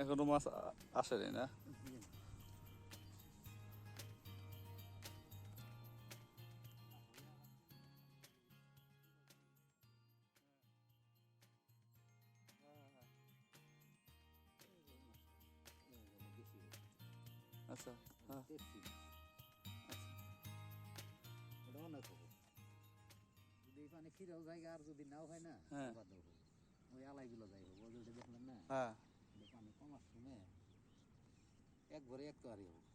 এখনও মাছ আসেনি না? আচ্ছা হ্যাঁ। ওটা অনেক হবে যদি পানি ফিরেও জায়গা আর যদি নাও হয়। না হ্যাঁ। ওই আলাইগুলো যাই হবে ওই যে দেখলেন না হ্যাঁ। যে পানি কমার সময় এক ভরে এক তো আরই হবে